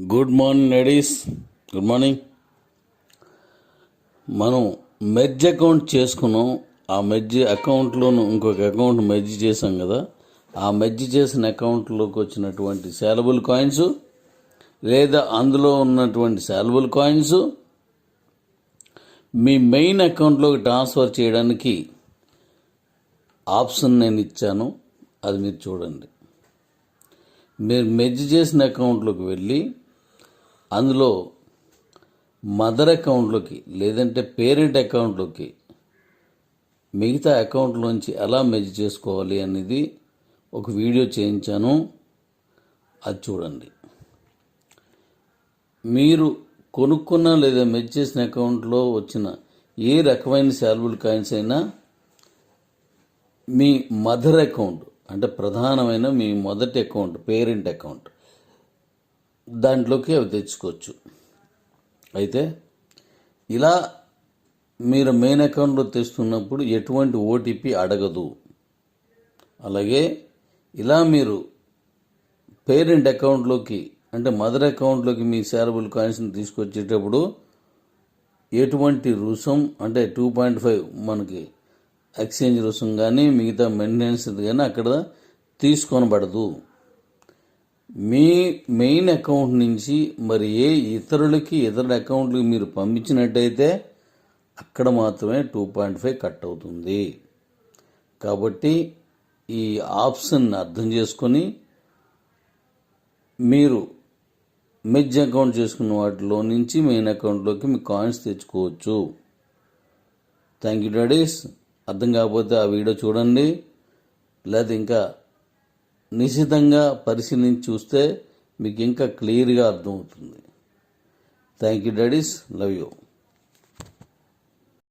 Good morning ladies. Good morning. మనం merge account చేసుకున్నాం. ఆ మెర్జ్ అకౌంట్లోను ఇంకొక అకౌంట్ మెర్జ్ చేసాం కదా. ఆ మెర్జ్ చేసిన అకౌంట్లోకి వచ్చినటువంటి శాలబుల్ కాయిన్స్ లేదా అందులో ఉన్నటువంటి శాలబుల్ కాయిన్స్ మీ మెయిన్ అకౌంట్లోకి ట్రాన్స్ఫర్ చేయడానికి ఆప్షన్ నేను ఇచ్చాను. అది మీరు చూడండి. మీరు మెర్జ్ చేసిన అకౌంట్లోకి వెళ్ళి అందులో మదర్ అకౌంట్లోకి లేదంటే పేరెంట్ అకౌంట్లోకి మిగతా అకౌంట్లోంచి ఎలా మెజ్ చేసుకోవాలి అనేది ఒక వీడియో చేయించాను. అది చూడండి. మీరు కొనుక్కున్న లేదా మెజ్ చేసిన అకౌంట్లో వచ్చిన ఏ రకమైన శాలబుల్ కాయిన్స్ అయినా మీ మదర్ అకౌంట్ అంటే ప్రధానమైన మీ మొదటి అకౌంట్ పేరెంట్ అకౌంట్ దాంట్లోకి అవి తెచ్చుకోవచ్చు. అయితే ఇలా మీరు మెయిన్ అకౌంట్లో తెస్తున్నప్పుడు ఎటువంటి ఓటీపీ అడగదు. అలాగే ఇలా మీరు పేరెంట్ అకౌంట్లోకి అంటే మదర్ అకౌంట్లోకి మీ శారబుల్ కాయిన్స్ని తీసుకొచ్చేటప్పుడు ఎటువంటి రుసం అంటే టూ పాయింట్ ఫైవ్ మనకి ఎక్స్చేంజ్ రుసం కానీ మిగతా మెయింటెనెన్స్ కానీ అక్కడ తీసుకొనబడదు. మీ మెయిన్ అకౌంట్ నుంచి మరి ఏ ఇతరులకి ఇతర అకౌంట్లకి మీరు పంపించినట్టయితే అక్కడ మాత్రమే టూ పాయింట్ ఫైవ్ కట్ అవుతుంది. కాబట్టి ఈ ఆప్షన్ అర్థం చేసుకొని మీరు మెజ్ అకౌంట్ చేసుకున్న వాటిలో నుంచి మెయిన్ అకౌంట్లోకి మీ కాయిన్స్ తెచ్చుకోవచ్చు. Thank you daddies. అర్థం కాకపోతే ఆ వీడియో చూడండి. లేదా ఇంకా నిశితంగా పరిశీలించి చూస్తే మీకు ఇంకా క్లియర్గా అర్థమవుతుంది. Thank you daddies love you